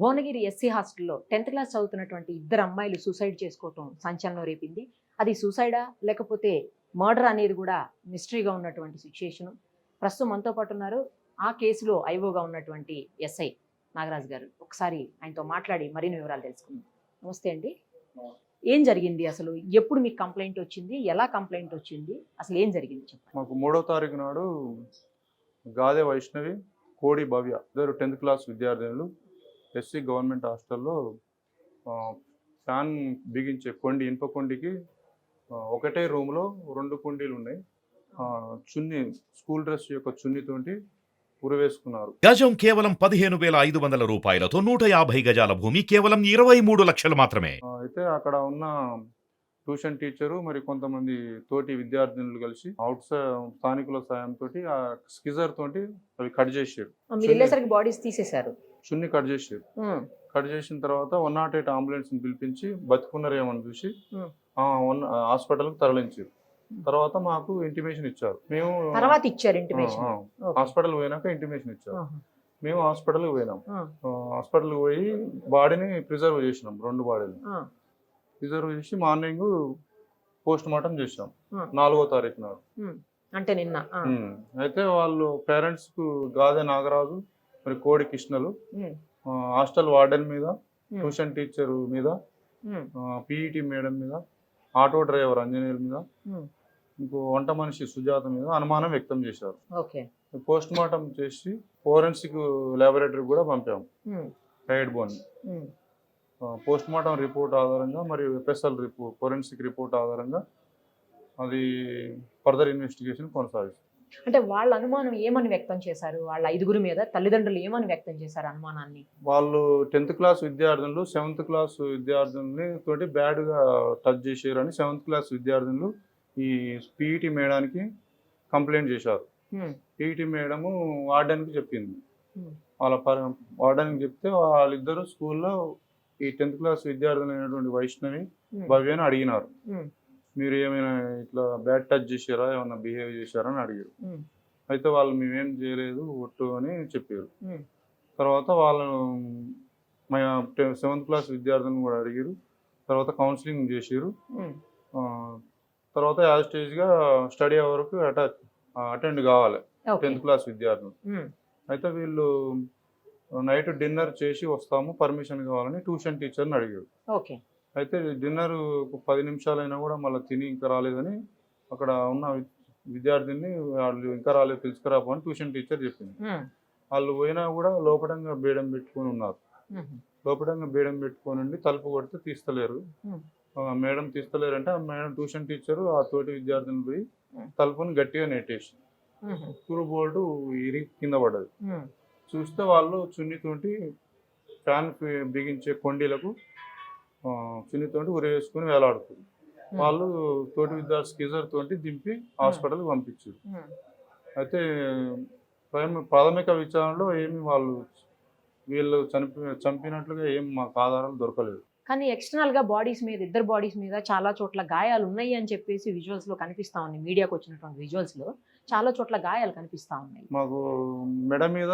Bhuvanagiri SC హాస్టల్లో tenth class చదువుతున్నటువంటి ఇద్దరు అమ్మాయిలు సూసైడ్ చేసుకోవటం సంచలనం రేపింది. అది సూసైడా? లేకపోతే మర్డర్ అనేది కూడా మిస్టరీగా ఉన్నటువంటి సిచ్యుయేషన్. ప్రస్తుతం మనతో పాటు ఉన్నారు ఆ కేసులో ఐఓగా ఉన్నటువంటి ఎస్ఐ నాగరాజు గారు. ఒకసారి ఆయనతో మాట్లాడి మరిన్ని వివరాలు తెలుసుకుందాం. నమస్తే అండి. ఏం జరిగింది అసలు? ఎప్పుడు మీకు కంప్లైంట్ వచ్చింది? ఎలా కంప్లైంట్ వచ్చింది? అసలు ఏం జరిగింది చెప్పండి. మాకు మూడో తారీఖు నాడు గాదె వైష్ణవి కోడి భవ్య ఇద్దరు టెన్త్ క్లాస్ విద్యార్థినులు ఎస్సీ గవర్నమెంట్ హాస్టల్లో ఆ, ఫ్యాన్ బిగించే కొండి ఇనుప కొండికి ఒకటే రూమ్లో రెండు కుండీలు ఉన్నాయి. ఆ, చున్నీ స్కూల్ డ్రెస్ యొక్క చున్నీతోటి ఉరివేసుకున్నారు. గజం కేవలం పదిహేను వేల ఐదు వందల రూపాయలతో నూట యాభై గజాల భూమి కేవలం ఇరవై మూడు లక్షలు మాత్రమే. అయితే అక్కడ ఉన్న ట్యూషన్ టీచరు మరి కొంతమంది తోటి విద్యార్థినులు కలిసి అవుట్ స్థానికుల సాయంతో ఆ స్కిజర్ తోటి అవి కట్ చేసారు. బాడీస్ తీసేశారు. చున్ని కట్ చేసారు ఉమ్, కట్ చేసిన తర్వాత వన్ నాట్ ఎయిట్ అంబులెన్స్ పిలిపించి బతుకున్నారేమని చూసి వన్ హాస్పిటల్కి తరలించారు. తర్వాత మాకు ఇంటిమేషన్ ఇచ్చారు. మేము తర్వాత ఇచ్చారు ఇంటిమేషన్. హాస్పిటల్ పోయినాక ఇంటిమేషన్ ఇచ్చారు. మేము హాస్పిటల్కి పోయినాం. హాస్పిటల్కి పోయి బాడీని ప్రిజర్వ్ చేసినాం రెండు బాడీలు. ప్రిజర్వ్ చేసి మార్నింగ్ పోస్ట్ మార్టం చేసినాం. Hmm. నాలుగో తారీఖు నాడు. అంటే నిన్న. అయితే వాళ్ళు పేరెంట్స్కు గాదె నాగరాజు మరి కోడి కృష్ణలు హాస్టల్ వార్డెన్ మీద. ట్యూషన్ టీచర్ మీద పీఈటీ మేడం మీద ఆటో డ్రైవర్ అంజనేయుల మీద ఇంకో వంట మనిషి సుజాత మీద అనుమానం వ్యక్తం చేశారు. పోస్ట్ మార్టం చేసి ఫోరెన్సిక్ ల్యాబొరేటరీ కూడా పంపాము. Hyoid bone post mortem report ఆధారంగా మరియు ఎఫ్ఎస్ఎల్ రిపోర్ట్ ఫోరెన్సిక్ రిపోర్ట్ ఆధారంగా అది ఫర్దర్ ఇన్వెస్టిగేషన్ కొనసాగిస్తుంది అంటే వాళ్ళ అనుమానం ఏమని వ్యక్తం చేశారు? వాళ్ళ ఐదుగురి మీద తల్లిదండ్రులు ఏమని వ్యక్తం చేశారు అనుమానాన్ని? వాళ్ళు టెన్త్ క్లాస్ విద్యార్థులు సెవెంత్ క్లాస్ విద్యార్థుల్ని తోటి బ్యాడ్గా టచ్ చేసారని సెవెంత్ క్లాస్ విద్యార్థులు ఈ పీఈటీ మేడానికి కంప్లైంట్ చేశారు. పీఈటీ మేడము వార్డెన్కి చెప్పింది. వాళ్ళ పర వార్డెన్కి చెప్తే వాళ్ళిద్దరూ స్కూల్లో ఈ టెన్త్ క్లాస్ విద్యార్థులు అయినటువంటి వైష్ణవి భవ్యని అడిగినారు. మీరు ఏమైనా ఇట్లా బ్యాడ్ టచ్ చేశారా? ఏమైనా బిహేవ్ చేశారా అని అడిగారు. అయితే వాళ్ళు మేమేం చేయలేదు ఒట్టు అని చెప్పారు. తర్వాత వాళ్ళను మా సెవెంత్ క్లాస్ విద్యార్థులను కూడా అడిగారు. తర్వాత కౌన్సిలింగ్ చేసారు తర్వాత యాజ్ స్టేజ్గా స్టడీ అవర్కు అటాచ్ అటెండ్ కావాలి. టెన్త్ క్లాస్ విద్యార్థులు. అయితే వీళ్ళు నైట్ డిన్నర్ చేసి వస్తాము పర్మిషన్ కావాలని ట్యూషన్ టీచర్ని అడిగారు. ఓకే. అయితే డిన్నర్ పది నిమిషాలైనా కూడా మళ్ళీ తిని ఇంకా రాలేదని అక్కడ ఉన్న విద్యార్థిని వాళ్ళు ఇంకా రాలేదు తెలుసుకురాపో అని ట్యూషన్ టీచర్ చెప్పింది. వాళ్ళు పోయినా కూడా లోపడంగా బేడం పెట్టుకొని ఉన్నారు. ఉమ్, లోపడంగా బేడం పెట్టుకొని ఉండి తలుపు కొడితే తీస్తలేరు. మేడం తీస్తలేరు అంటే ఆ మేడం ట్యూషన్ టీచరు ఆ తోటి విద్యార్థిని పోయి. తలుపుని గట్టిగా నెట్టేసి స్క్రూ బోల్ట్ ఇరి కింద పడ్డది. చూస్తే వాళ్ళు చున్నితోటి ఫ్యాన్ బిగించే కొండీలకు చున్నితోటి ఉరేసుకుని వేలాడుతుంది. ఉమ్, వాళ్ళు తోటి విద్యార్థి స్కిజర్ తోటి దింపి హాస్పిటల్కి పంపించారు. అయితే ప్రాథమిక విచారణలో ఏమి వాళ్ళు వీళ్ళు చనిపి చంపినట్లుగా ఏం మాకు ఆధారాలు దొరకలేదు. కానీ ఎక్స్టర్నల్గా బాడీస్ మీద ఇద్దరు బాడీస్ మీద చాలా చోట్ల గాయాలు ఉన్నాయి అని చెప్పేసి విజువల్స్లో కనిపిస్తా ఉన్నాయి. మీడియాకి వచ్చినటువంటి విజువల్స్లో చాలా చోట్ల గాయాలు కనిపిస్తా ఉన్నాయి. మాకు మెడ మీద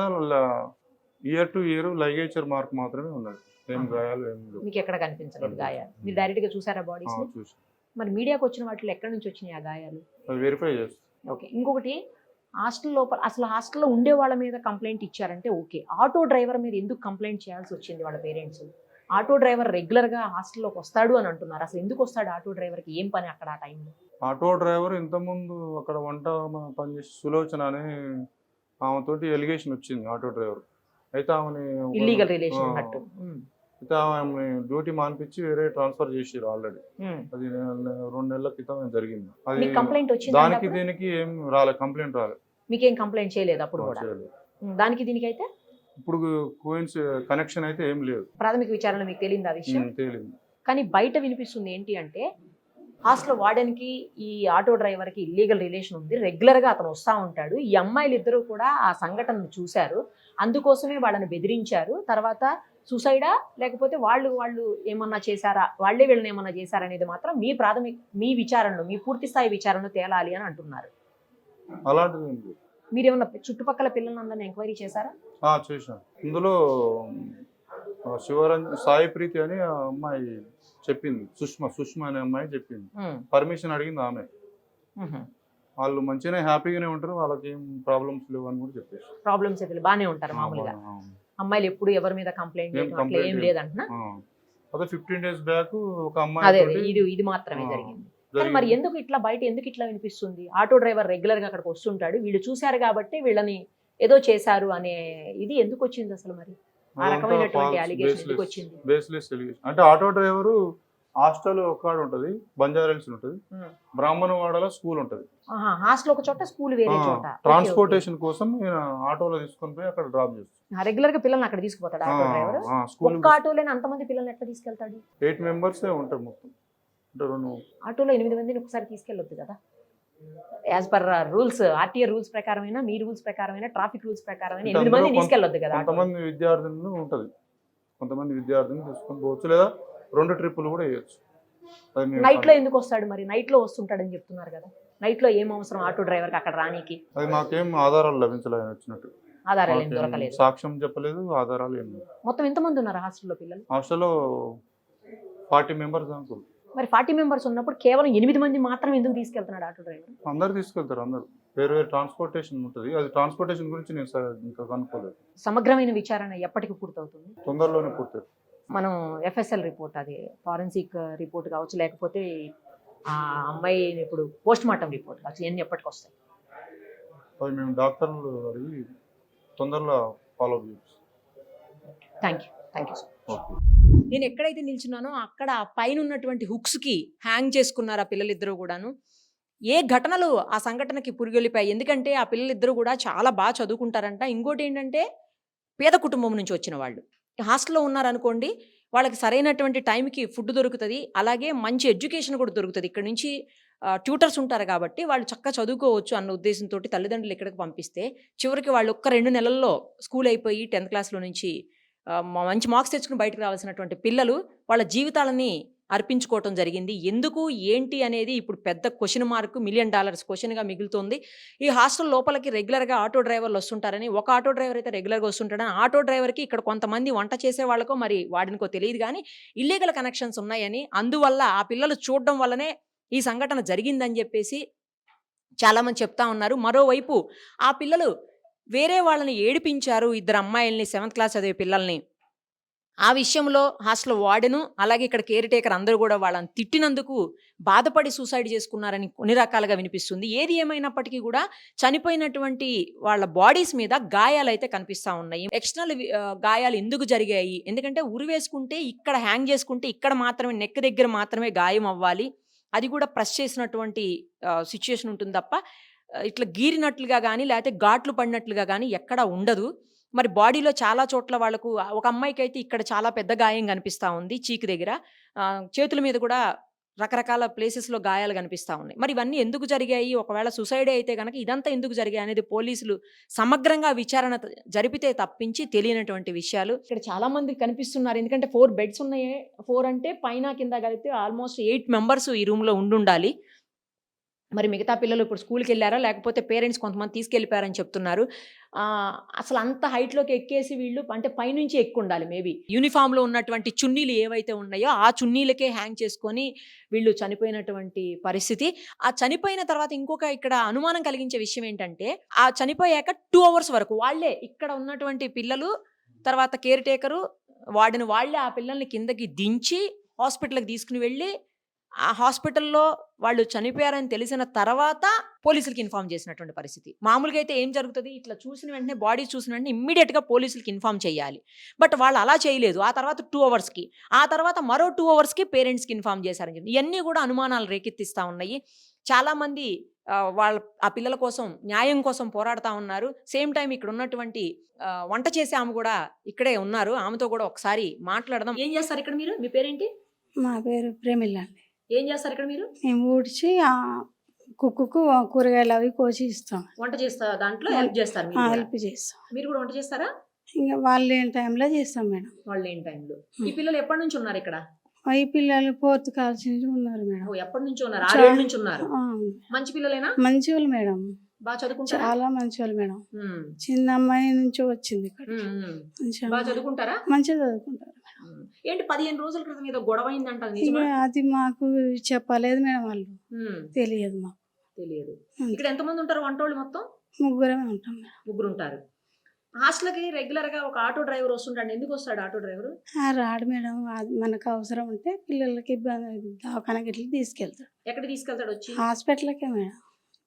ear to ear ligature mark మాత్రమే ఉన్నది. మీకు ఎక్కడ కనిపించలేదు గాయాలు? మీరు డైరెక్ట్గా చూసారా బాడీస్ మరి మీడియాకి వచ్చిన వాటిలో ఎక్కడి నుంచి వచ్చినాయి ఆ గాయాలు? Verify okay. ఇంకొకటి హాస్టల్ లోపల అసలు హాస్టల్లో ఉండే వాళ్ళ మీద కంప్లైంట్ ఇచ్చారంటే ఓకే. ఆటో డ్రైవర్ మీద ఎందుకు కంప్లైంట్ చేయాల్సి వచ్చింది వాళ్ళ పేరెంట్స్ ఆటో డ్రైవర్ రెగ్యులర్గా హాస్టల్లోకి వస్తాడు అని అంటున్నారు. అసలు ఎందుకు వస్తాడు ఆటో డ్రైవర్కి? ఏం పని అక్కడ ఆ టైంలో ఆటో డ్రైవర్ ఇంతకుముందు అక్కడ వంట పనిచేసి సులోచన అని ఆమెతోటి ఎలిగేషన్ వచ్చింది ఆటో డ్రైవర్. అయితే ఆమెని ఇల్లీగల్ రిలేషన్ అయితే ఆమె డ్యూటీ మానిపించి వేరే ట్రాన్స్ఫర్ చేసారు ఆల్రెడీ. అది రెండు నెలల క్రితం జరిగింది. అది కంప్లైంట్ వచ్చింది దానికి దీనికి ఏం రాలే కంప్లైంట్ రాలే. మీకేం కంప్లైంట్ చేయలేదు అప్పుడు కూడా. ఉమ్, దానికి దీనికైతే? ఇప్పుడు కోయిన్స్ కనెక్షన్ అయితే ఏం లేదు. ప్రాథమిక విచారణ మీకు తెలియదు ఆ విషయం? తేలింది కానీ బయట వినిపిస్తుంది ఏంటి అంటే హాస్టల్ వార్డెన్కి ఈ ఆటో డ్రైవర్కి ఇల్లీగల్ రిలేషన్ ఉంది. రెగ్యులర్గా అతను వస్తూ ఉంటాడు. ఈ అమ్మాయిలు ఇద్దరు కూడా ఆ సంఘటనను చూశారు. అందుకోసమే వాళ్ళని బెదిరించారు. తర్వాత సూసైడా? లేకపోతే వాళ్ళు వాళ్ళు ఏమన్నా చేశారా? వాళ్ళే వీళ్ళని ఏమన్నా చేశారా అనేది మాత్రం మీ ప్రాథమిక మీ విచారణలో మీ పూర్తి స్థాయి విచారణలో తేలాలి అని అంటున్నారు. అలాంటిది మీరు ఏమన్నా చుట్టుపక్కల పిల్లలందరినీ ఎంక్వైరీ చేశారా? చేశాను ఇందులో శివరంజన్ సాయి ప్రీతి అని అమ్మాయి చెప్పింది. సుష్మ సుష్మ అనే అమ్మాయి చెప్పింది. పర్మిషన్ అడిగింది ఆమె. వాళ్ళు మంచిగానే హ్యాపీగానే ఉంటారు. వాళ్ళకి ఏం ప్రాబ్లమ్స్ లేవు అని కూడా చెప్పేసి ప్రాబ్లమ్స్ అయితే బాగానే ఉంటారు మామూలుగా. అమ్మాయిలు ఎప్పుడు ఎవరి మీద కంప్లైంట్ చేయడం అట్లా ఏం లేదు. లేదంటున్నా. అదే ఫిఫ్టీన్ డేస్ బ్యాక్ ఒక అదే అమ్మాయి అదే తోటి ఇది ఇది మాత్రమే జరిగింది కానీ మరి. ఎందుకు ఇట్లా బయట ఎందుకు ఇట్లా వినిపిస్తుంది ఆటో డ్రైవర్ రెగ్యులర్గా అక్కడికి వస్తుంటాడు వీళ్ళు చూశారు కాబట్టి వీళ్ళని ఏదో చేశారు అనే ఇది ఎందుకు వచ్చింది అసలు మరి ఆ రకమైనటువంటి అలిగేషన్. ఎందుకు వచ్చింది బేస్లెస్ అంటే ఆటో డ్రైవరు హాస్టల్ ఒక్కడ ఉంటది బంజారాల్స్ ఉంటది. బ్రాహ్మణవాడలో స్కూల్ ఉంటది. హాస్టల్ ఒక చోట స్కూల్ వేరే చోట. ట్రాన్స్పోర్టేషన్ కోసం ఆటోలో తీసుకొని పోయి అక్కడ డ్రాప్ చేస్తాడు ఆ, రెగ్యులర్గా పిల్లల్ని అక్కడ తీసుకుపోతాడు ఆటో డ్రైవర్. ఒక్క ఆటోలోనే అంతమంది పిల్లల్ని ఎట్లా తీసుకెళ్తాడు? ఎయిట్ మెంబర్స్ ఉంటారు మొత్తం. ఆటోలో ఎనిమిది మందిని ఒకసారి తీసుకెళ్ళొద్దు కదా? As per rules RTA rules ప్రకారమైన మీ రూల్స్ ప్రకారమైన ట్రాఫిక్ రూల్స్ ప్రకారమైన ఎనిమిది మంది తీసుకెళ్ళొద్దు కదా. కొంతమంది విద్యార్థులను ఉంటది. కొంతమంది విద్యార్థులను తీసుకొని పోవచ్చు లేదా రెండు ట్రిప్పులు కూడా వేయచ్చు. నైట్లో ఎందుకు వస్తాడు మరి? నైట్లో వస్తుంటాడని చెప్తున్నారు కదా. నైట్లో ఏం అవసరం ఆటో డ్రైవర్కి అక్కడ రానికి? అది మాకేం ఆధారాలు లభించలేదు వచ్చినట్టు. ఆధారాలు ఏం దొరకలేదు. సాక్ష్యం చెప్పలేదు ఆధారాలు ఏం మొత్తం ఎంతమంది ఉన్నారు హాస్టల్లో పిల్లలు? హాస్టల్లో ఫార్టీ మెంబర్స్ అనుకో మరి ఫార్టీ మెంబర్స్ ఉన్నప్పుడు కేవలం ఎనిమిది మంది మాత్రం ఎందుకు తీసుకెళ్తున్నాడు ఆటో డ్రైవర్? అందరు తీసుకెళ్తారు అందరు. వేరు వేరు ట్రాన్స్పోర్టేషన్ ఉంటుంది. అది ట్రాన్స్పోర్టేషన్ గురించి నేను ఇంకా కనుక్కోలేదు. సమగ్రమైన విచారణ ఎప్పటికి పూర్తవుతుంది? తొందరలోనే పూర్తి మనం ఎఫ్ఎస్ఎల్ రిపోర్ట్ అది ఫారెన్సిక్ రిపోర్ట్ కావచ్చు లేకపోతే ఆ అమ్మాయి ఇప్పుడు పోస్ట్ మార్టం రిపోర్ట్ కావచ్చు ఇవన్నీ ఎప్పటికి వస్తాయి మేము డాక్టర్లు అడిగి తొందరలో follow thank you thank you sir okay నేను ఎక్కడైతే నిల్చున్నానో అక్కడ పైన ఉన్నటువంటి హుక్స్కి హ్యాంగ్ చేసుకున్నారు ఆ పిల్లలిద్దరూ కూడాను. ఏ ఘటనలు ఆ సంఘటనకి పురిగొలిపాయి ఎందుకంటే ఆ పిల్లలిద్దరూ కూడా చాలా బాగా చదువుకుంటారంట. ఇంకోటి ఏంటంటే పేద కుటుంబం నుంచి వచ్చిన వాళ్ళు. హాస్టల్లో ఉన్నారనుకోండి వాళ్ళకి సరైనటువంటి టైంకి ఫుడ్ దొరుకుతుంది. అలాగే మంచి ఎడ్యుకేషన్ కూడా దొరుకుతుంది. ఇక్కడ నుంచి ట్యూటర్స్ ఉంటారు కాబట్టి వాళ్ళు చక్కగా చదువుకోవచ్చు అన్న ఉద్దేశంతో తల్లిదండ్రులు ఇక్కడికి పంపిస్తే చివరికి వాళ్ళు ఒక్క రెండు నెలల్లో స్కూల్ అయిపోయి టెన్త్ క్లాస్లో నుంచి మంచి మార్క్స్ తెచ్చుకుని బయటకు రావాల్సినటువంటి పిల్లలు వాళ్ళ జీవితాలని అర్పించుకోవటం జరిగింది. ఎందుకు? ఏంటి అనేది ఇప్పుడు పెద్ద క్వశ్చన్ మార్క్ మిలియన్ డాలర్స్ క్వశ్చన్గా మిగులుతుంది. ఈ హాస్టల్ లోపలికి రెగ్యులర్గా ఆటో డ్రైవర్లు వస్తుంటారని ఒక ఆటో డ్రైవర్ అయితే రెగ్యులర్గా వస్తుంటాడని ఆటో డ్రైవర్కి ఇక్కడ కొంతమంది వంట చేసే వాళ్ళకో మరి వాడినికో తెలియదు కానీ ఇల్లీగల్ కనెక్షన్స్ ఉన్నాయని అందువల్ల ఆ పిల్లలు చూడడం వల్లనే ఈ సంఘటన జరిగిందని చెప్పేసి చాలామంది చెప్తా ఉన్నారు. మరోవైపు ఆ పిల్లలు వేరే వాళ్ళని ఏడిపించారు. ఇద్దరు అమ్మాయిల్ని సెవెంత్ క్లాస్ చదివే పిల్లల్ని. ఆ విషయంలో హాస్టల్ వార్డెను అలాగే ఇక్కడ కేర్ టేకర్ అందరూ కూడా వాళ్ళని తిట్టినందుకు బాధపడి సూసైడ్ చేసుకున్నారని కొన్ని రకాలుగా వినిపిస్తుంది. ఏది ఏమైనప్పటికీ కూడా చనిపోయినటువంటి వాళ్ళ బాడీస్ మీద గాయాలు అయితే కనిపిస్తూ ఉన్నాయి. ఎక్స్టర్నల్ గాయాలు ఎందుకు జరిగాయి? ఎందుకంటే ఉరి వేసుకుంటే ఇక్కడ హ్యాంగ్ చేసుకుంటే ఇక్కడ మాత్రమే నెక్ దగ్గర మాత్రమే గాయం అవ్వాలి. అది కూడా ప్రెస్ చేసినటువంటి సిచ్యుయేషన్ ఉంటుంది తప్ప ఇట్లా గీరినట్లుగా కానీ లేకపోతే ఘాట్లు పడినట్లుగా కానీ ఎక్కడా ఉండదు. మరి బాడీలో చాలా చోట్ల వాళ్ళకు ఒక అమ్మాయికి అయితే ఇక్కడ చాలా పెద్ద గాయం కనిపిస్తూ ఉంది చీకు దగ్గర. చేతుల మీద కూడా రకరకాల ప్లేసెస్లో గాయాలు కనిపిస్తూ ఉన్నాయి. మరి ఇవన్నీ ఎందుకు జరిగాయి? ఒకవేళ సుసైడ్ అయితే కనుక ఇదంతా ఎందుకు జరిగాయి అనేది పోలీసులు సమగ్రంగా విచారణ జరిపితే తప్పించి తెలియనటువంటి విషయాలు. ఇక్కడ చాలా మంది కనిపిస్తున్నారు. ఎందుకంటే ఫోర్ బెడ్స్ ఉన్నాయి. ఫోర్ అంటే పైన కింద కలిపితే ఆల్మోస్ట్ ఎయిట్ మెంబర్స్ ఈ రూమ్లో ఉండుండాలి. మరి మిగతా పిల్లలు ఇప్పుడు స్కూల్కి వెళ్ళారా? లేకపోతే పేరెంట్స్ కొంతమంది తీసుకెళ్ళిపోయారని చెప్తున్నారు. అసలు అంత హైట్లోకి ఎక్కేసి వీళ్ళు అంటే పైనుంచి ఎక్కువ ఉండాలి మేబీ. యూనిఫామ్లో ఉన్నటువంటి చున్నీలు ఏవైతే ఉన్నాయో ఆ చున్నీలకే హ్యాంగ్ చేసుకొని వీళ్ళు చనిపోయినటువంటి పరిస్థితి. ఆ చనిపోయిన తర్వాత ఇంకొక ఇక్కడ అనుమానం కలిగించే విషయం ఏంటంటే ఆ చనిపోయాక టూ అవర్స్ వరకు వాళ్ళే ఇక్కడ ఉన్నటువంటి పిల్లలు తర్వాత కేర్ టేకరు వాడిని వాళ్ళే ఆ పిల్లల్ని కిందకి దించి హాస్పిటల్కి తీసుకుని వెళ్ళి ఆ హాస్పిటల్లో వాళ్ళు చనిపోయారని తెలిసిన తర్వాత పోలీసులకి ఇన్ఫామ్ చేసినటువంటి పరిస్థితి. మామూలుగా అయితే ఏం జరుగుతుంది? ఇట్లా చూసిన వెంటనే బాడీ చూసిన వెంటనే ఇమ్మీడియట్గా పోలీసులకి ఇన్ఫామ్ చేయాలి. బట్ వాళ్ళు అలా చేయలేదు. ఆ తర్వాత టూ అవర్స్కి ఆ తర్వాత మరో టూ అవర్స్కి పేరెంట్స్కి ఇన్ఫామ్ చేశారని చెప్పి. ఇవన్నీ కూడా అనుమానాలు రేకెత్తిస్తూ ఉన్నాయి. చాలామంది వాళ్ళ ఆ పిల్లల కోసం న్యాయం కోసం పోరాడుతూ ఉన్నారు. సేమ్ టైం ఇక్కడ ఉన్నటువంటి వంట చేసే ఆమె కూడా ఇక్కడే ఉన్నారు. ఆమెతో కూడా ఒకసారి మాట్లాడదాం. ఏం చేస్తారు ఇక్కడ మీరు? మీ పేరేంటి? మా పేరు ప్రేమిల్లండి. ఏం చేస్తారు ఇక్కడ మీరు? మేము ఊడ్చి ఆ కుక్కుకు కూరగాయలు అవి కోసి ఇస్తాం. వంట చేస్తా దాంట్లో హెల్ప్ చేస్తారు మీరు కూడా. హెల్ప్ చేస్తాం. మీరు కూడా వంట చేస్తారా? ఇంకా వాళ్ళు లేని టైంలో చేస్తాం మేడం. వాళ్ళు లేని టైంలో. ఈ పిల్లలు ఎప్పటి నుంచి ఉన్నారు ఇక్కడ? ఈ పిల్లలు ఫోర్త్ క్లాస్ నుంచి ఉన్నారు మేడం. ఓ, ఎప్పటి నుంచి ఉన్నారు? ఆరేళ్ళ నుంచి ఉన్నారు? ఆ, మంచి పిల్లలేనా? మంచి వాళ్ళు మేడం. బాగా చదువుకుంటారా? చాలా మంచి వాళ్ళు మేడం. ఉమ్, చిన్న అమ్మాయి నుంచి వచ్చింది ఇక్కడ. ఉమ్, ఉమ్. మంచిగా బాగా చదువుకుంటారా? మంచిగా చదువుకుంటారు. ఏంటి పదిహేను రోజుల క్రితం ఏదో గొడవ అయిందంట అది ఇక నిజమా? అది మాకు చెప్పలేదు మేడం వాళ్ళు. తెలియదు మాకు. తెలియదు. ఇక్కడ ఎంతమంది ఉంటారు వంటోళ్ళు మొత్తం? ముగ్గురమే ఉంటాం ముగ్గురు ఉంటారు హాస్టల్కి రెగ్యులర్గా ఒక ఆటో డ్రైవర్ వస్తుంటాడు. ఎందుకు వస్తాడు ఆటో డ్రైవర్? ఆ రాడు మేడం. మనకు అవసరం ఉంటే పిల్లలకి దవాఖానకి ఇట్లా తీసుకెళ్తాడు. ఎక్కడ తీసుకెళ్తాడు వచ్చి? హాస్పిటల్కే మేడం.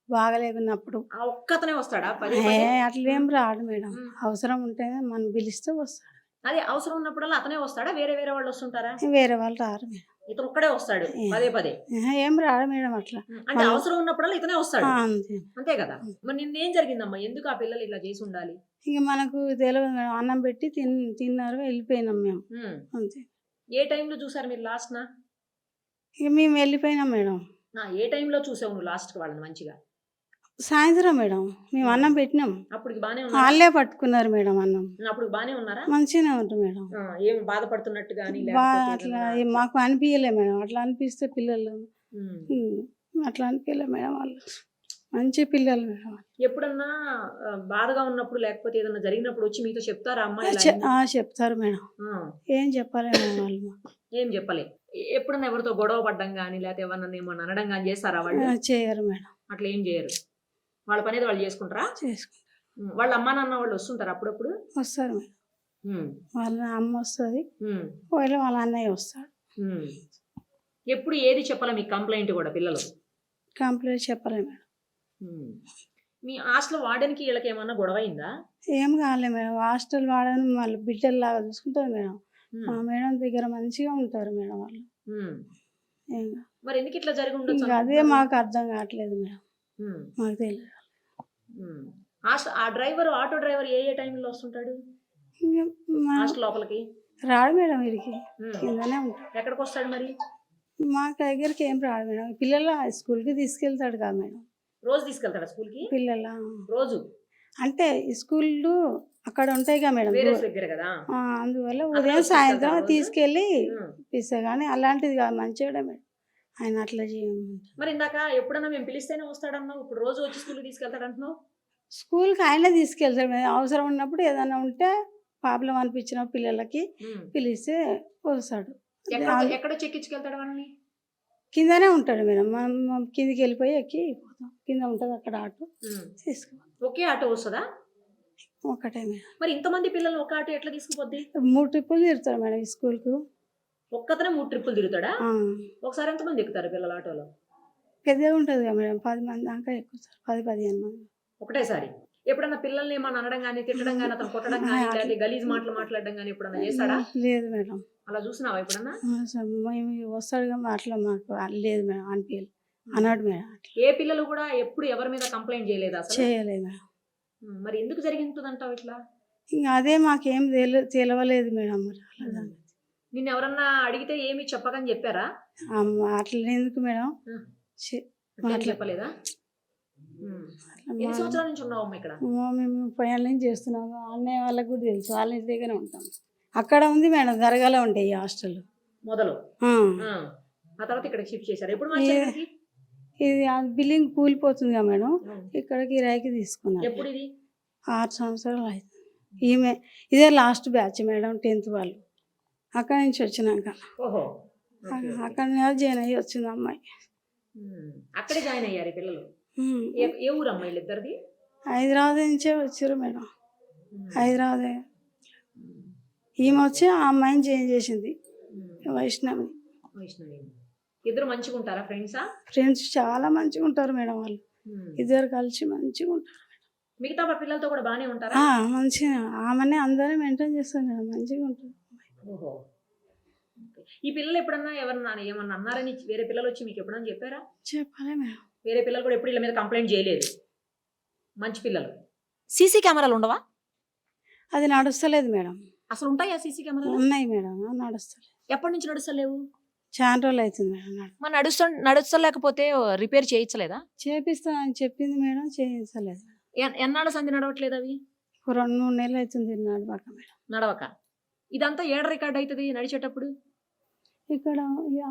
బాగలేకున్నప్పుడు. ఒక్కతనే వస్తాడా? అట్లేం రాడు మేడం. అవసరం ఉంటేనే మనం పిలిస్తే వస్తాడు. అదే అవసరం ఉన్నప్పుడల్లా అతనే వస్తాడా? వేరే వేరే వాళ్ళు వస్తుంటారా? వేరే వాళ్ళు రారు. మేడం ఇతను ఒక్కడే వస్తాడు ఏ. పదే పదే. ఏ, ఏం రాడు మేడం అట్లా. అంటే అవసరం ఉన్నప్పుడల్లా ఇతనే వస్తాడు. అంతే. కదా? మరి నిన్నేం జరిగిందమ్మా? ఎందుకు ఆ పిల్లలు ఇట్లా చేసి ఉండాలి? ఇక మనకు తెలియదు మేడం. అన్నం పెట్టి తిన్ తిన్నారు వెళ్ళిపోయినాం మేము. అంతే. ఏ టైంలో చూసారు మీరు లాస్ట్ నా ఇక మేము వెళ్ళిపోయినాం మేడం. ఏ టైంలో చూసావు నువ్వు లాస్ట్ వాళ్ళని మంచిగా? సాయంత్రం మేడం. మేము అన్నం పెట్టినాం. అప్పటికి బానే ఉన్నారా? వాళ్ళే పట్టుకున్నారు మేడం అన్నం. అప్పుడు బానే ఉన్నారా? మంచిగానే ఉంటుంది మేడం. ఏం బాధపడుతున్నట్టు కానీ అట్లా మాకు అనిపించలే మేడం. అట్లా అనిపిస్తే పిల్లలు. అట్లా అనిపించలే మేడం వాళ్ళు. మంచి పిల్లలు మేడం. ఎప్పుడన్నా బాధగా ఉన్నప్పుడు లేకపోతే ఏదన్నా జరిగినప్పుడు వచ్చి మీతో చెప్తారా అమ్మ ఇలా చె- అయింది? ఆ, చెప్తారు మేడం. ఏం చెప్పాలి మేడం వాళ్ళు మాకు? ఏం చెప్పలే? ఎప్పుడన్నా ఎవరితో గొడవ పడ్డం కానీ లేకపోతే ఎవరన్నా ఏమన్నా అనడం కానీ చేస్తారా వాళ్ళు? చేయరు మేడం. అట్లా ఏం చేయరు? వాళ్ళ పనేది వాళ్ళు చేసుకుంటారా? చేసుకుంటారు. వాళ్ళ అమ్మా నాన్న వాళ్ళు వస్తుంటారు అప్పుడప్పుడు? వస్తారు మేడం వాళ్ళ అమ్మ వస్తుంది. ఒకవేళ వాళ్ళ అన్నయ్య వస్తాడు. ఎప్పుడు ఏది చెప్పాలా మీ కంప్లైంట్ కూడా పిల్లలు? కంప్లీట్ చెప్పలే మేడం. మీ హాస్టల్ వార్డెన్కి వీళ్ళకి ఏమన్నా గొడవ అయిందా? ఏం కాలే మేడం. హాస్టల్ వాడని మళ్ళీ బిడ్డల్లాగా చూసుకుంటారు మేడం. మా మేడం దగ్గర మంచిగా ఉంటారు మేడం వాళ్ళు. మరి ఎందుకు ఇట్లా జరిగి అదే? మాకు అర్థం కావట్లేదు మేడం. మాకు తెలియదు ఆ డ్రైవర్ ఆటో డ్రైవర్ ఏ ఏ టైంలో వస్తుంటాడు? హాస్టల్ లోపలికి? రాడు మేడం వీడికి. కిందనే ఉంటాడు. ఎక్కడికి వస్తాడు మరి? మా దగ్గరికి ఏం రాడు మేడం. పిల్లల స్కూల్కి తీసుకెళ్తాడు కదా మేడం. రోజు తీసుకెళ్తాడా స్కూల్కి? పిల్లల. రోజు? అంటే స్కూళ్ళు అక్కడ ఉంటాయి కదా మేడం. అందువల్ల ఉదయం సాయంత్రం? తీసుకెళ్ళి. ఇస్తా కానీ అలాంటిది కాదు. మంచిగా మేడం. ఆయన అట్లా చేయమంటారు. మరి ఇందాక ఎప్పుడన్నా మేము పిలిస్తేనే వస్తాడన్నావు? ఇప్పుడు రోజు వచ్చి స్కూల్కి తీసుకెళ్తాడు అంటున్నావు? స్కూల్కి ఆయనే తీసుకెళ్తాడు. అవసరం ఉన్నప్పుడు ఏదైనా ఉంటే ప్రాబ్లం అనిపించిన పిల్లలకి. పిలిస్తే వస్తాడు. ఎక్కడ చెక్కించుకెళ్తాడు వాళ్ళని కిందనే ఉంటాడు మేడం. మనం కిందికి వెళ్ళిపోయి ఎక్కి పోతాం. కింద ఉంటుంది అక్కడ ఆటో. ఉమ్. తీసుకో ఒకే ఆటో వస్తుందా? ఒకటే మేడం. మరి ఇంతమంది పిల్లలు ఒక ఆటో ఎట్లా తీసుకుపోద్ది? మూడు ట్రిప్పులు తిరుగుతాడు మేడం ఈ స్కూల్కు. ఒక్కతనే మూడు ట్రిప్పులు తిరుగుతాడా? ఒకసారి ఎంతమంది ఎక్కుతారు పిల్లలు ఆటోలో? పెద్దగా ఉంటుంది కదా మేడం పది మంది దాకా ఎక్కుతారు పది పదిహేను మంది. ఒకటేసారి? ఎప్పుడన్నా పిల్లల్ని ఏమన్నా అనడం కానీ తిట్టడం కానీ అతను కొట్టడం కానీ గలీజ్ మాటలు మాట్లాడడం కానీ ఎప్పుడన్నా చేస్తాడా? లేదు మేడం. అలా చూసినావా ఎప్పుడన్నా? మేము వస్తాడు అట్లా మాకు లేదు మేడం అనిపించలేదు అన్నాడు మేడం ఏ పిల్లలు కూడా ఎప్పుడు ఎవరి మీద కంప్లైంట్ చేయలేదు అసలు? చేయలేదు మేడం. మరి ఎందుకు జరిగింటుందంటావు ఇట్లా? ఇంకా అదే మాకేం తెల తెలవలేదు మేడం మరి దాన్ని. నిన్ను ఎవరన్నా అడిగితే ఏమి చెప్పకని చెప్పారా? ఎందుకు మేడం? చెప్పలేదా? ఉమ్. అట్లా ఎన్ని మా- సంవత్సరాల నుంచి ఉన్నావు అమ్మ ఇక్కడ? అమ్మో, మేము పైన నుంచి చేస్తున్నాము అన్నయ్య వాళ్ళకి కూడా తెలుసు. వాళ్ళ ఇంటి దగ్గర ఉంటాం. అక్కడ ఉంది మేడం దరగాలో ఉంటాయి ఈ హాస్టల్. మొదలు. ఆ. ఆ. ఆ తర్వాత ఇక్కడికి షిఫ్ట్ చేశారు? ఎప్పుడు మార్చారు ఏ- ఇక్కడికి? ఇది ఆ బిల్డింగ్ కూలిపోతుంది కదా మేడం. ఉమ్. ఇక్కడ కిరాయికి తీసుకున్నాం ఎప్పుడు ఇది? ఆరు సంవత్సరాలు అవుతుంది ఈమె ఇదే లాస్ట్ బ్యాచ్ మేడం టెన్త్ వాళ్ళు. అక్కడి నుంచి వచ్చినాక. అక్కడ జాయిన్ అయ్యి వచ్చింది అమ్మాయి. అక్కడే జాయిన్ అయ్యారు పిల్లలు. ఏ ఊరు అమ్మ వీళ్ళిద్దరిది? హైదరాబాద్ నుంచే వచ్చారు మేడం. హైదరాబాద్. ఈమె వచ్చి ఆ అమ్మాయిని చేంజ్ చేసింది. వైష్ణవి. వైష్ణవి. ఇద్దరు మంచిగా ఉంటారా ఫ్రెండ్సా? ఫ్రెండ్స్ చాలా మంచిగా ఉంటారు మేడం వాళ్ళు. ఇద్దరు కలిసి మంచిగా ఉంటారు మిగతా పిల్లలతో కూడా బాగానే ఉంటారా? మంచిగా ఆమెనే అందరూ మెయింటైన్ చేస్తారు మేడం మంచిగా ఉంటారు. ఓహో. ఈ పిల్లలు ఎప్పుడన్నా ఎవరన్నా ఏమన్నా అన్నారని వేరే పిల్లలు వచ్చి మీకు ఎప్పుడన్నా చెప్పారా? చెప్పాలి మేడం వేరే పిల్లలు కూడా ఎప్పుడు వీళ్ళ మీద కంప్లైంట్ చేయలేదు. మంచి పిల్లలు. సీసీ కెమెరాలు ఉండవా? అది నడుస్తలేదు మేడం. అసలు ఉంటాయా సీసీ కెమెరాలు? ఉన్నాయి మేడం నడుస్తలేదు ఎప్పటి నుంచి నడుస్తలేవు? చాలా రోజులు అవుతుంది మేడం నడు మరి నడుస్తా నడుస్తలేకపోతే రిపేర్ చేయించలేదా? చేపిస్తానని చెప్పింది మేడం చేయించలేదు. ఎన్- ఎన్నాళ్ళ సంధి నడవట్లేదు అవి? ఒక రెండు మూడు నెలలు అవుతుంది నడవక మేడం. నడవక. ఇదంతా ఏడ రికార్డ్ అవుతుంది నడిచేటప్పుడు? ఇక్కడ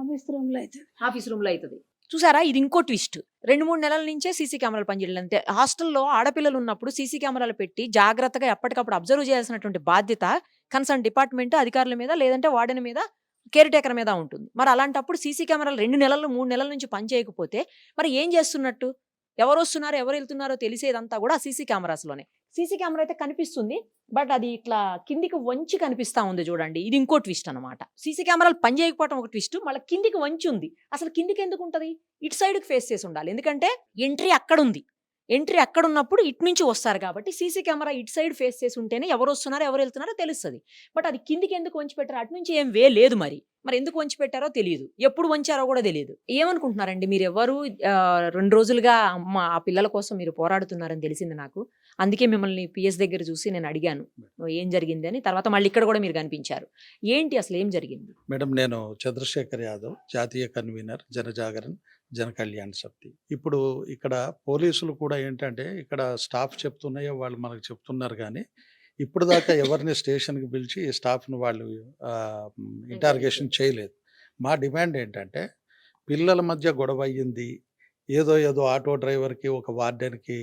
ఆఫీస్ రూమ్లో అవుతుంది ఆఫీస్ రూమ్లో అవుతుంది చూసారా? ఇది ఇంకో ట్విస్ట్. రెండు మూడు నెలల నుంచే సీసీ కెమెరాలు పనిచేయలేదు అంతే హాస్టల్లో ఆడపిల్లలు ఉన్నప్పుడు సీసీ కెమెరాలు పెట్టి జాగ్రత్తగా ఎప్పటికప్పుడు అబ్జర్వ్ చేయాల్సినటువంటి బాధ్యత కన్సర్న్ డిపార్ట్మెంట్ అధికారుల మీద లేదంటే వార్డెన్ మీద కేర్ టేకర్ మీద ఉంటుంది. మరి అలాంటప్పుడు సీసీ కెమెరాలు రెండు నెలలు మూడు నెలల నుంచి పనిచేయకపోతే మరి ఏం చేస్తున్నట్టు? ఎవరు వస్తున్నారో ఎవరు వెళ్తున్నారో తెలిసేదంతా కూడా సీసీ కెమెరాస్లోనే. సీసీ కెమెరా అయితే కనిపిస్తుంది. బట్ అది ఇట్లా కిందికి వంచి కనిపిస్తా ఉంది చూడండి. ఇది ఇంకో ట్విస్ట్ అనమాట సీసీ కెమెరాలు పనిచేయకపోవడం ఒక ట్విస్ట్. మళ్ళీ కిందికి వంచి ఉంది. అసలు కిందికి ఎందుకు ఉంటుంది? ఇటు సైడ్కి ఫేస్ చేసి ఉండాలి. ఎందుకంటే ఎంట్రీ అక్కడ ఉంది. ఎంట్రీ అక్కడ ఉన్నప్పుడు ఇటు నుంచి వస్తారు కాబట్టి సీసీ కెమెరా ఇటు సైడ్ ఫేస్ చేసి ఉంటేనే ఎవరు వస్తున్నారో ఎవరు వెళ్తున్నారో తెలుస్తుంది. బట్ అది కిందికి ఎందుకు వంచి పెట్టారో అటు నుంచి ఏం వే లేదు మరి. మరి ఎందుకు వంచి పెట్టారో తెలియదు. ఎప్పుడు వంచారో కూడా తెలియదు. ఏమనుకుంటున్నారండి మీరు ఎవరు రెండు రోజులుగా అమ్మ ఆ పిల్లల కోసం మీరు పోరాడుతున్నారని తెలిసింది నాకు. అందుకే మిమ్మల్ని పిఎస్ దగ్గర చూసి నేను అడిగాను. ఏం జరిగింది అని. తర్వాత మళ్ళీ ఇక్కడ కూడా మీరు కనిపించారు. ఏంటి అసలు ఏం జరిగింది? మేడం నేను చంద్రశేఖర్ యాదవ్ జాతీయ కన్వీనర్ జనజాగరణ్ జన కళ్యాణ్ సమితి ఇప్పుడు ఇక్కడ పోలీసులు కూడా ఏంటంటే ఇక్కడ స్టాఫ్ చెప్తున్నాయో వాళ్ళు మనకు చెప్తున్నారు కానీ ఇప్పుడు దాకా ఎవరిని స్టేషన్కి పిలిచి ఈ స్టాఫ్ను వాళ్ళు ఇంటార్గేషన్ చేయలేదు. మా డిమాండ్ ఏంటంటే పిల్లల మధ్య గొడవ అయ్యింది. ఏదో ఏదో ఆటో డ్రైవర్కి ఒక వార్డెన్కి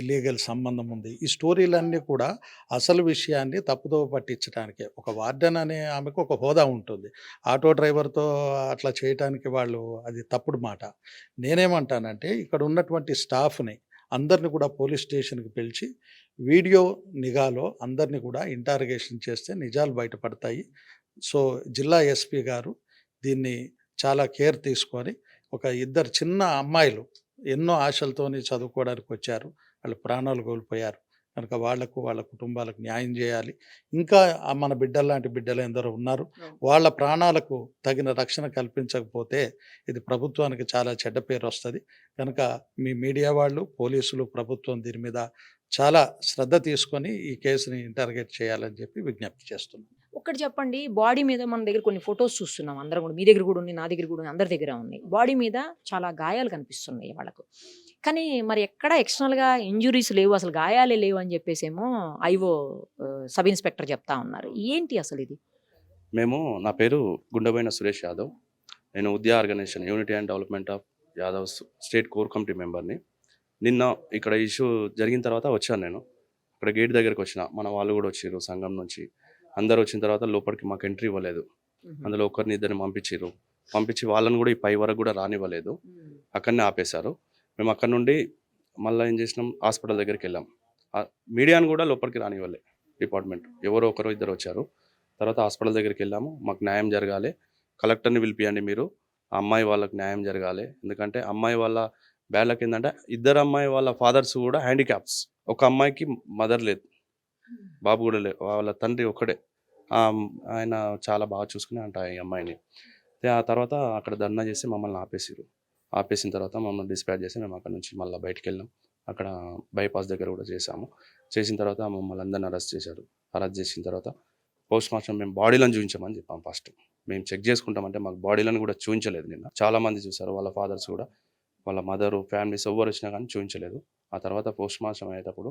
ఇల్లీగల్ సంబంధం ఉంది. ఈ స్టోరీలన్నీ కూడా అసలు విషయాన్ని తప్పుదోవ పట్టించడానికే ఒక వార్డెన్ అనే ఆమెకు ఒక హోదా ఉంటుంది. ఆటో డ్రైవర్తో అట్లా చేయటానికి వాళ్ళు అది తప్పుడు మాట. నేనేమంటానంటే ఇక్కడ ఉన్నటువంటి స్టాఫ్ని అందరిని కూడా పోలీస్ స్టేషన్కి పిలిచి వీడియో నిఘాలో అందరిని కూడా ఇంటారగేషన్ చేస్తే నిజాలు బయటపడతాయి. సో జిల్లా ఎస్పీ గారు దీన్ని చాలా కేర్ తీసుకొని ఒక ఇద్దరు చిన్న అమ్మాయిలు ఎన్నో ఆశలతోని చదువుకోవడానికి వచ్చారు వాళ్ళు ప్రాణాలు కోల్పోయారు. కనుక వాళ్ళకు వాళ్ళ కుటుంబాలకు న్యాయం చేయాలి. ఇంకా మన బిడ్డలు లాంటి బిడ్డలు ఎందరో ఉన్నారు. వాళ్ళ ప్రాణాలకు తగిన రక్షణ కల్పించకపోతే ఇది ప్రభుత్వానికి చాలా చెడ్డ పేరు వస్తుంది. కనుక మీ మీడియా వాళ్ళు పోలీసులు ప్రభుత్వం దీని మీద చాలా శ్రద్ధ తీసుకొని ఈ కేసుని ఇంటర్గేట్ చేయాలని చెప్పి విజ్ఞప్తి చేస్తున్నాం. ఒక్కటి చెప్పండి బాడీ మీద మన దగ్గర కొన్ని ఫొటోస్ చూస్తున్నాం అందరం కూడా. మీ దగ్గర కూడా ఉన్నాయి నా దగ్గర కూడా ఉన్నాయి అందరి దగ్గర ఉన్నాయి. బాడీ మీద చాలా గాయాలు కనిపిస్తున్నాయి వాళ్ళకు. కానీ మరి ఎక్కడ ఎక్స్టర్నల్గా ఇంజురీస్ లేవు అసలు గాయాలే లేవు అని చెప్పేసేమో ఐవో సబ్ ఇన్స్పెక్టర్ చెప్తా ఉన్నారు. ఏంటి అసలు ఇది? మేము నా పేరు గుండబైన సురేష్ యాదవ్. నేను ఉద్యా organisation unity and development of Yadav state core committee మెంబర్ని. నిన్న ఇక్కడ ఇష్యూ జరిగిన తర్వాత వచ్చాను నేను. ఇక్కడ గేట్ దగ్గరికి వచ్చిన. మన వాళ్ళు కూడా వచ్చారు సంఘం నుంచి. అందరు వచ్చిన తర్వాత లోపలికి మాకు ఎంట్రీ ఇవ్వలేదు. అందులో ఒకరిని ఇద్దరిని పంపించారు పంపించి వాళ్ళని కూడా ఈ పై వరకు కూడా రానివ్వలేదు. అక్కడనే ఆపేశారు. మేము అక్కడ నుండి మళ్ళీ ఏం చేసినాం? హాస్పిటల్ దగ్గరికి వెళ్ళాం. మీడియాని కూడా లోపలికి రానివ్వలే డిపార్ట్మెంట్. ఎవరో ఒకరు ఇద్దరు వచ్చారు. తర్వాత హాస్పిటల్ దగ్గరికి వెళ్ళాము. మాకు న్యాయం జరగాలి. కలెక్టర్ని పిలిపియండి మీరు. ఆ అమ్మాయి వాళ్ళకి న్యాయం జరగాలి. ఎందుకంటే అమ్మాయి వాళ్ళ బ్యాడ్లకి ఏంటంటే ఇద్దరు అమ్మాయి వాళ్ళ ఫాదర్స్ కూడా హ్యాండిక్యాప్స్. ఒక అమ్మాయికి మదర్ లేదు. బాబు కూడా లే వాళ్ళ తండ్రి ఒక్కడే. ఆయన చాలా బాగా చూసుకుని అంట ఈ అమ్మాయిని. ఆ తర్వాత అక్కడ ధర్నా చేసి మమ్మల్ని ఆపేసారు ఆపేసిన తర్వాత మమ్మల్ని డిస్పాచ్ చేసి మేము అక్కడ నుంచి మళ్ళీ బయటికి వెళ్ళాం. అక్కడ బైపాస్ దగ్గర కూడా చేసాము చేసిన తర్వాత మమ్మల్ని అందరిని అరెస్ట్ చేశారు. అరెస్ట్ చేసిన తర్వాత పోస్ట్ మార్టం మేము బాడీలను చూపించామని చెప్పాం ఫస్ట్. మేము చెక్ చేసుకుంటామంటే మాకు బాడీలను కూడా చూపించలేదు నిన్న. చాలా మంది చూసారు వాళ్ళ ఫాదర్స్ కూడా. వాళ్ళ మదరు ఫ్యామిలీస్ ఎవరు వచ్చినా కానీ చూపించలేదు. ఆ తర్వాత పోస్ట్ మార్టం అయ్యేటప్పుడు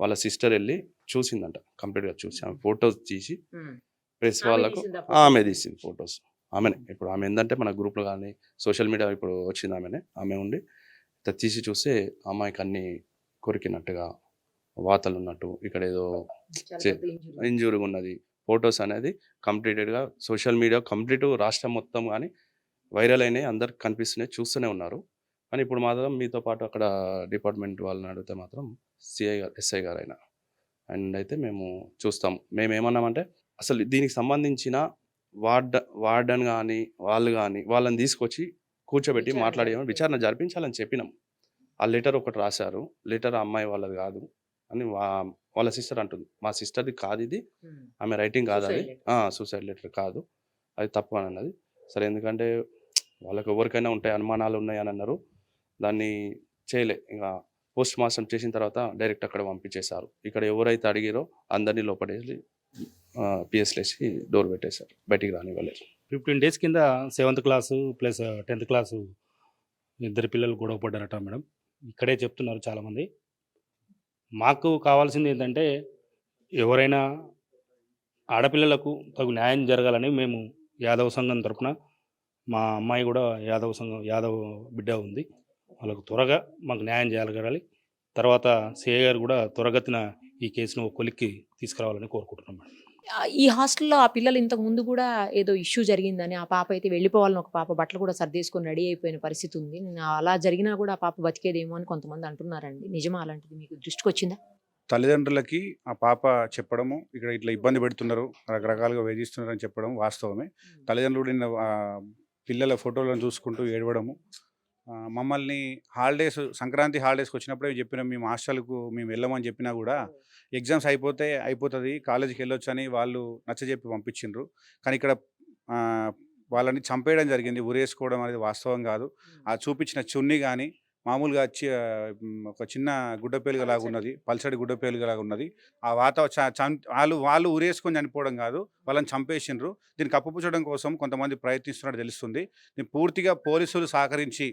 వాళ్ళ సిస్టర్ వెళ్ళి చూసిందంట కంప్లీట్గా చూసి ఆమె ఫొటోస్ తీసి ప్రెస్ వాళ్ళకు ఆమె తీసింది ఫొటోస్. ఆమెనే. ఇప్పుడు ఆమె ఏంటంటే మన గ్రూప్లో కానీ సోషల్ మీడియా ఇప్పుడు వచ్చింది ఆమెనే. ఆమె ఉండి తీసి చూస్తే అమ్మాయికి అన్ని కొరికినట్టుగా వాతలు ఉన్నట్టు ఇక్కడ ఏదో ఇంజూరీగా ఉన్నది. ఫొటోస్ అనేది కంప్లీటెడ్గా సోషల్ మీడియా కంప్లీట్ రాష్ట్రం మొత్తం కానీ వైరల్ అయినాయి అందరికి కనిపిస్తున్నాయి చూస్తూనే ఉన్నారు. కానీ ఇప్పుడు మాత్రం మీతో పాటు అక్కడ డిపార్ట్మెంట్ వాళ్ళని అడిగితే మాత్రం సిఐ గారు ఎస్ఐ గారు అయినా అండ్ అయితే మేము చూస్తాం. మేము ఏమన్నామంటే అసలు దీనికి సంబంధించిన వార్డ వార్డన్ కానీ వాళ్ళు కానీ వాళ్ళని తీసుకొచ్చి కూర్చోబెట్టి విచారణ మాట్లాడి జరిపించాలి. విచారణ జరిపించాలని చెప్పినాం. ఆ లెటర్ ఒకటి రాశారు. లెటర్ అమ్మాయి వాళ్ళది కాదు అని వాళ్ళ సిస్టర్ అంటుంది. మా సిస్టర్ది కాదు ఇది. ఆమె రైటింగ్ కాదు అది. Suicide letter. కాదు. అది తప్పు అని అన్నది. సరే ఎందుకంటే వాళ్ళకి ఎవరికైనా ఉంటాయి అనుమానాలు ఉన్నాయి అని అన్నారు. దాన్ని చేయలే. ఇంకా పోస్ట్ మార్టం చేసిన తర్వాత డైరెక్ట్ అక్కడ పంపించేశారు. ఇక్కడ ఎవరైతే అడిగారో అందరినీ లోపడేసి పిఎస్లేసి డోర్ పెట్టేశారు. బయటికి రానివ్వలేదు. ఫిఫ్టీన్ డేస్ కింద seventh class plus tenth class ఇద్దరు పిల్లలు గొడవ పడ్డారట మేడం. ఇక్కడే చెప్తున్నారు చాలామంది. మాకు కావాల్సింది ఏంటంటే ఎవరైనా ఆడపిల్లలకు తగు న్యాయం జరగాలని మేము యాదవ సంఘం తరపున మా అమ్మాయి కూడా యాదవ సంఘం యాదవ్ బిడ్డ ఉంది. వాళ్ళకు త్వరగా మాకు న్యాయం చేయగలగాలి తర్వాత సిఐ గారు కూడా త్వరగతిన ఈ కేసును ఒక కొలిక్కి తీసుకురావాలని కోరుకుంటున్నాం మేడం. ఈ హాస్టల్లో ఆ పిల్లలు ఇంతకు ముందు కూడా ఏదో ఇష్యూ జరిగిందని ఆ పాప అయితే వెళ్ళిపోవాలని ఒక పాప బట్టలు కూడా సర్దేసుకొని రెడీ అయిపోయిన పరిస్థితి ఉంది. నేను అలా జరిగినా కూడా ఆ పాప బతికేదేమో అని కొంతమంది అంటున్నారండి. నిజమా అలాంటిది మీకు దృష్టికి వచ్చిందా? తల్లిదండ్రులకి ఆ పాప చెప్పడము ఇక్కడ ఇట్లా ఇబ్బంది పెడుతున్నారు రకరకాలుగా వేధిస్తున్నారు అని చెప్పడం వాస్తవమే తల్లిదండ్రులు పిల్లల ఫోటోలను చూసుకుంటూ ఏడవడము మమ్మల్ని హాలిడేస్ సంక్రాంతి హాలిడేస్కి వచ్చినప్పుడే చెప్పినాం మేము హాస్టల్కు మేము వెళ్ళమని చెప్పినా కూడా ఎగ్జామ్స్ అయిపోతే అయిపోతుంది కాలేజీకి వెళ్ళొచ్చు అని వాళ్ళు నచ్చజెప్పి పంపించిండ్రు. కానీ ఇక్కడ వాళ్ళని చంపేయడం జరిగింది ఉరేసుకోవడం అనేది వాస్తవం కాదు. ఆ చూపించిన చున్నీ కానీ మామూలుగా ఒక చిన్న గుడ్డపేలుగా లాగా ఉన్నది పల్సడి గుడ్డపేలుగా లాగా ఉన్నది. ఆ వాతావరణం వాళ్ళు వాళ్ళు ఉరేసుకొని చనిపోవడం కాదు వాళ్ళని చంపేసిండ్రు. దీన్ని కప్పుపుచ్చడం కోసం కొంతమంది ప్రయత్నిస్తున్నట్టు తెలుస్తుంది. దీన్ని పూర్తిగా పోలీసులు సహకరించి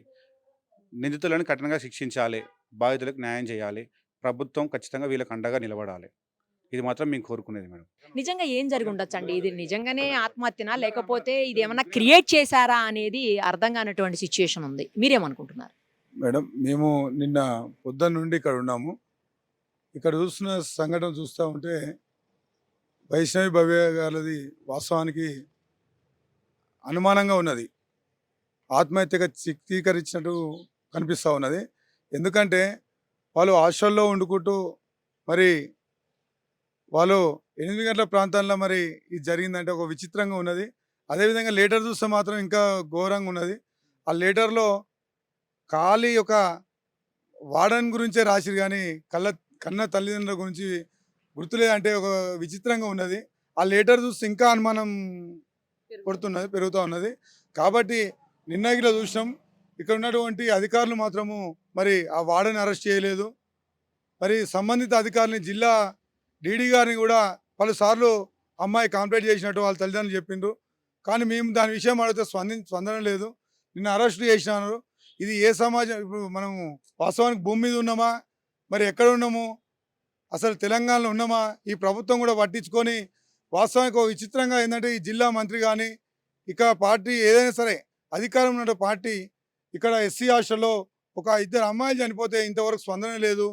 నిందితులను కఠినంగా శిక్షించాలి బాధితులకు న్యాయం చేయాలి ప్రభుత్వం ఖచ్చితంగా వీళ్ళకి అండగా నిలబడాలి. ఇది మాత్రం మేము కోరుకునేది మేడం. నిజంగా ఏం జరిగి ఉండొచ్చు అండి ఇది నిజంగానే ఆత్మహత్యనా? లేకపోతే ఇది ఏమన్నా క్రియేట్ చేశారా అనేది అర్థం కానటువంటి సిచ్యుయేషన్ ఉంది. మీరేమనుకుంటున్నారు? మేడం మేము నిన్న పొద్దున్న నుండి ఇక్కడ ఉన్నాము. ఇక్కడ చూస్తున్న సంఘటన చూస్తూ ఉంటే వైష్ణవి భవ్య గారిది వాస్తవానికి అనుమానంగా ఉన్నది. ఆత్మహత్యగా చిత్రీకరించినట్టు కనిపిస్తూ ఉన్నది. ఎందుకంటే వాళ్ళు హాస్టల్లో వండుకుంటూ మరి వాళ్ళు ఎనిమిది గంటల ప్రాంతాల్లో మరి ఇది జరిగిందంటే ఒక విచిత్రంగా ఉన్నది. అదేవిధంగా లేటర్ చూస్తే మాత్రం ఇంకా ఘోరంగా ఉన్నది. ఆ లేటర్లో ఖాళీ ఒక వాడన్ గురించే రాసిరు కానీ కళ్ళ కన్న తల్లిదండ్రుల గురించి గుర్తులేదంటే ఒక విచిత్రంగా ఉన్నది. ఆ లేటర్ చూస్తే ఇంకా అనుమానం కొడుతున్నది పెరుగుతూ ఉన్నది. కాబట్టి నిన్నగిలో చూసినాం. ఇక్కడ ఉన్నటువంటి అధికారులు మాత్రము మరి ఆ వాడని అరెస్ట్ చేయలేదు. మరి సంబంధిత అధికారిని జిల్లా డీడీ గారిని కూడా పలుసార్లు అమ్మాయి కంప్లైంట్ చేసినట్టు వాళ్ళ తల్లిదండ్రులు చెప్పిండ్రు. కానీ మేము దాని విషయం అడిగితే స్పంది స్పందన లేదు. నిన్న అరెస్ట్ చేసినారు. ఇది ఏ సమాజం ఇప్పుడు మనము వాస్తవానికి భూమి మీద ఉన్నామా? మరి ఎక్కడ ఉన్నాము? అసలు తెలంగాణలో ఉన్నామా? ఈ ప్రభుత్వం కూడా పట్టించుకొని వాస్తవానికి ఒక విచిత్రంగా ఏంటంటే ఈ జిల్లా మంత్రి కానీ ఇక పార్టీ ఏదైనా సరే అధికారం ఉన్న పార్టీ ఇక్కడ ఎస్సీ హాస్టల్లో ఒక ఇద్దరు అమ్మాయిలు చనిపోతే ఇంతవరకు స్పందన లేదు.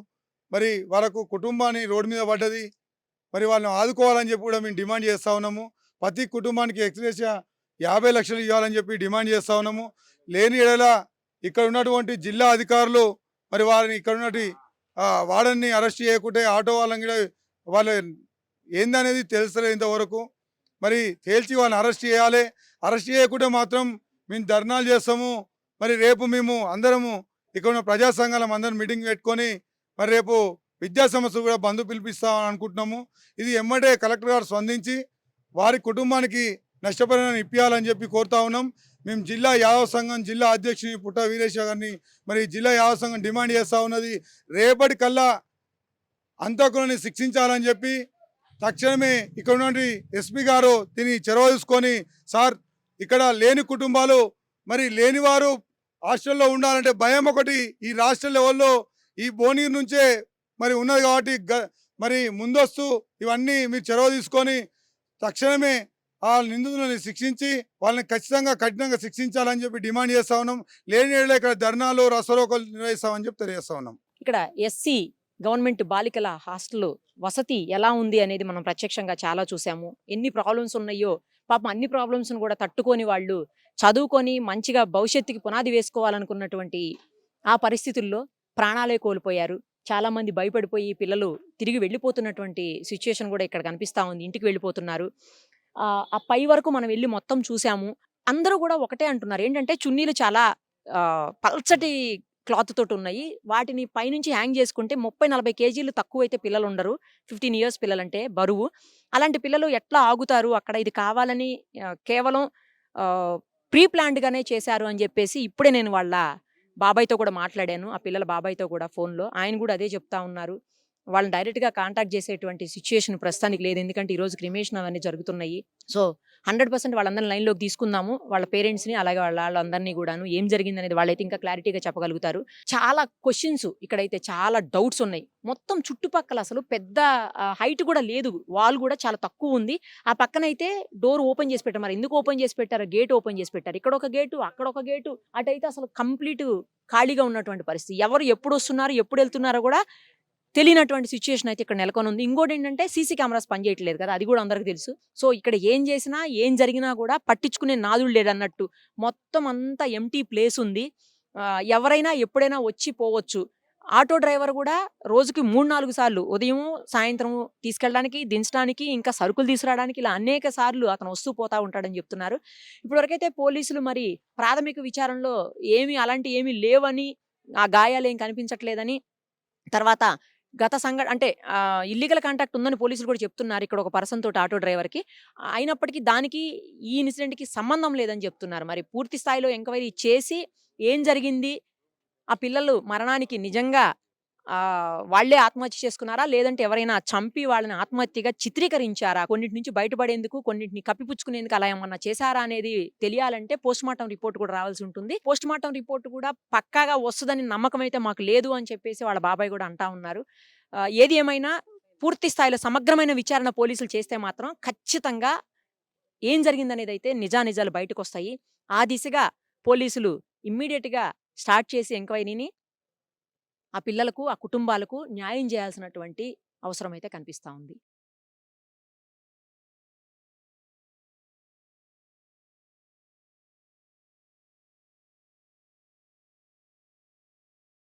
మరి వాళ్ళకు కుటుంబాన్ని రోడ్డు మీద పడ్డది. మరి వాళ్ళని ఆదుకోవాలని చెప్పి కూడా మేము డిమాండ్ చేస్తూ ఉన్నాము. ప్రతి కుటుంబానికి ఎక్స్ప్రెస్ యాభై లక్షలు ఇవ్వాలని చెప్పి డిమాండ్ చేస్తూ ఉన్నాము. లేని ఎడల ఇక్కడ ఉన్నటువంటి జిల్లా అధికారులు మరి వారిని ఇక్కడ ఉన్నటి వాడని అరెస్ట్ చేయకుంటే ఆటో వాళ్ళని కూడా వాళ్ళు ఏందనేది తెలుస్తలేదు ఇంతవరకు. మరి తేల్చి వాళ్ళని అరెస్ట్ చేయాలి. అరెస్ట్ చేయకుంటే మాత్రం మేము ధర్నాలు చేస్తాము. మరి రేపు మేము అందరము ఇక్కడ ఉన్న ప్రజా సంఘాలం అందరం మీటింగ్ పెట్టుకొని మరి రేపు విద్యా సంస్థలు కూడా బంధు పిలిపిస్తామని అనుకుంటున్నాము. ఇది ఎమ్మటే కలెక్టర్ గారు స్పందించి వారి కుటుంబానికి నష్టపరిహారం ఇప్పించాలని చెప్పి కోరుతా ఉన్నాం. మేము జిల్లా యాదవ సంఘం జిల్లా అధ్యక్షుని పుట్ట వీరేశ్వర గారిని మరి జిల్లా యాదవ సంఘం డిమాండ్ చేస్తూ ఉన్నది. రేపటి కల్లా అంతకులని శిక్షించాలని చెప్పి తక్షణమే ఇక్కడ ఉన్నటువంటి ఎస్పీ గారు దీన్ని చొరవ తీసుకొని సార్ ఇక్కడ లేని కుటుంబాలు మరి లేనివారు హాస్టల్లో ఉండాలంటే భయం ఒకటి. ఈ రాష్ట్ర లెవెల్లో ఈ బోనీర్ నుంచే మరి ఉన్నది కాబట్టి గ- మరి ముందస్తు ఇవన్నీ మీరు చొరవ తీసుకొని తక్షణమే ఆ నిందితులను శిక్షించి వాళ్ళని ఖచ్చితంగా కఠినంగా శిక్షించాలని చెప్పి డిమాండ్ చేస్తా ఉన్నాం. లేని ఇక్కడ ధర్నాలు రసరోకలు నిర్వహిస్తామని చెప్పి తెలియజేస్తా ఉన్నాం. ఇక్కడ ఎస్సీ గవర్నమెంట్ బాలికల హాస్టల్ వసతి ఎలా ఉంది అనేది మనం ప్రత్యక్షంగా చాలా చూసాము. ఎన్ని ప్రాబ్లమ్స్ ఉన్నాయో పాపం అన్ని ప్రాబ్లమ్స్ను కూడా తట్టుకొని వాళ్ళు చదువుకొని మంచిగా భవిష్యత్తుకి పునాది వేసుకోవాలనుకున్నటువంటి ఆ పరిస్థితుల్లో ప్రాణాలే కోల్పోయారు. చాలామంది భయపడిపోయి పిల్లలు తిరిగి వెళ్ళిపోతున్నటువంటి సిచ్యుయేషన్ కూడా ఇక్కడ కనిపిస్తా ఉంది. ఇంటికి వెళ్ళిపోతున్నారు. ఆ, పై వరకు మనం వెళ్ళి మొత్తం చూసాము అందరూ కూడా ఒకటే అంటున్నారు. ఏంటంటే చున్నీలు చాలా పల్చటి క్లాత్ తోటి ఉన్నాయి. వాటిని పైనుంచి హ్యాంగ్ చేసుకుంటే ముప్పై నలభై కేజీలు తక్కువ అయితే పిల్లలు ఉండరు. ఫిఫ్టీన్ ఇయర్స్ పిల్లలంటే బరువు. అలాంటి పిల్లలు ఎట్లా ఆగుతారు? అక్కడ ఇది కావాలని కేవలం ప్రీ ప్లాన్డ్గానే చేశారు అని చెప్పేసి ఇప్పుడే నేను వాళ్ళ బాబాయ్తో కూడా మాట్లాడాను. ఆ పిల్లల బాబాయ్తో కూడా ఫోన్లో. ఆయన కూడా అదే చెప్తా ఉన్నారు. వాళ్ళని డైరెక్ట్గా కాంటాక్ట్ చేసేటువంటి సిచ్యుయేషన్ ప్రస్తుతానికి లేదు. ఎందుకంటే ఈరోజు క్రిమేషన్ అవన్నీ జరుగుతున్నాయి. సో హండ్రెడ్ పర్సెంట్ వాళ్ళందరినీ లైన్లోకి తీసుకుందాము. వాళ్ళ పేరెంట్స్ని అలాగే వాళ్ళ వాళ్ళందరినీ కూడాను ఏం జరిగింది అనేది వాళ్ళైతే ఇంకా క్లారిటీగా చెప్పగలుగుతారు. చాలా క్వశ్చన్స్ ఇక్కడైతే చాలా డౌట్స్ ఉన్నాయి. మొత్తం చుట్టుపక్కల అసలు పెద్ద హైట్ కూడా లేదు. వాల్ కూడా చాలా తక్కువ ఉంది. ఆ పక్కనైతే డోర్ ఓపెన్ చేసి పెట్టారు. మరి ఎందుకు ఓపెన్ చేసి పెట్టారు? గేట్ ఓపెన్ చేసి పెట్టారు. ఇక్కడ ఒక గేటు అక్కడ ఒక గేటు. అటైతే అసలు కంప్లీట్ ఖాళీగా ఉన్నటువంటి పరిస్థితి. ఎవరు ఎప్పుడు వస్తున్నారు ఎప్పుడు వెళ్తున్నారో కూడా తెలియనటువంటి సిచ్యుయేషన్ అయితే ఇక్కడ నెలకొని ఉంది. ఇంకోటి ఏంటంటే సీసీ కెమెరాస్ పనిచేయట్లేదు కదా అది కూడా అందరికి తెలుసు. సో ఇక్కడ ఏం చేసినా ఏం జరిగినా కూడా పట్టించుకునే నాదుడు లేడు అన్నట్టు మొత్తం అంతా ఎంటీ ప్లేస్ ఉంది. ఎవరైనా ఎప్పుడైనా వచ్చి పోవచ్చు. ఆటో డ్రైవర్ కూడా రోజుకి మూడు నాలుగు సార్లు ఉదయం సాయంత్రం తీసుకెళ్ళడానికి దించడానికి ఇంకా సరుకులు తీసుకురావడానికి ఇలా అనేక సార్లు అతను వస్తూ పోతా ఉంటాడని చెప్తున్నారు. ఇప్పటివరకైతే పోలీసులు మరి ప్రాథమిక విచారణలో ఏమి అలాంటి ఏమీ లేవని ఆ గాయాలు ఏం కనిపించట్లేదని తర్వాత గత సంఘ అంటే ఇల్లీగల్ కాంటాక్ట్ ఉందని పోలీసులు కూడా చెప్తున్నారు ఇక్కడ ఒక పర్సన్ తోటి ఆటో డ్రైవర్కి. అయినప్పటికీ దానికి ఈ ఇన్సిడెంట్కి సంబంధం లేదని చెప్తున్నారు. మరి పూర్తి స్థాయిలో ఎంక్వైరీ చేసి ఏం జరిగింది? ఆ పిల్లలు మరణానికి నిజంగా వాళ్ళే వాళ్ళే ఆత్మహత్య చేసుకున్నారా? లేదంటే ఎవరైనా చంపి వాళ్ళని ఆత్మహత్యగా చిత్రీకరించారా? కొన్నిటి నుంచి బయటపడేందుకు కొన్నిటిని కప్పిపుచ్చుకునేందుకు అలా ఏమన్నా చేశారా అనేది తెలియాలంటే పోస్ట్ మార్టం రిపోర్ట్ కూడా రావాల్సి ఉంటుంది. పోస్ట్ మార్టం రిపోర్ట్ కూడా పక్కాగా వస్తుందని నమ్మకం అయితే మాకు లేదు అని చెప్పేసి వాళ్ళ బాబాయ్ కూడా అంటా ఉన్నారు. ఏది ఏమైనా పూర్తి స్థాయిలో సమగ్రమైన విచారణ పోలీసులు చేస్తే మాత్రం ఖచ్చితంగా ఏం జరిగిందనేది అయితే నిజానిజాలు బయటకు వస్తాయి ఆ దిశగా పోలీసులు ఇమ్మీడియట్గా స్టార్ట్ చేసి ఎంక్వైరీని ఆ పిల్లలకు ఆ కుటుంబాలకు న్యాయం చేయాల్సినటువంటి అవసరం అయితే కనిపిస్తూ ఉంది.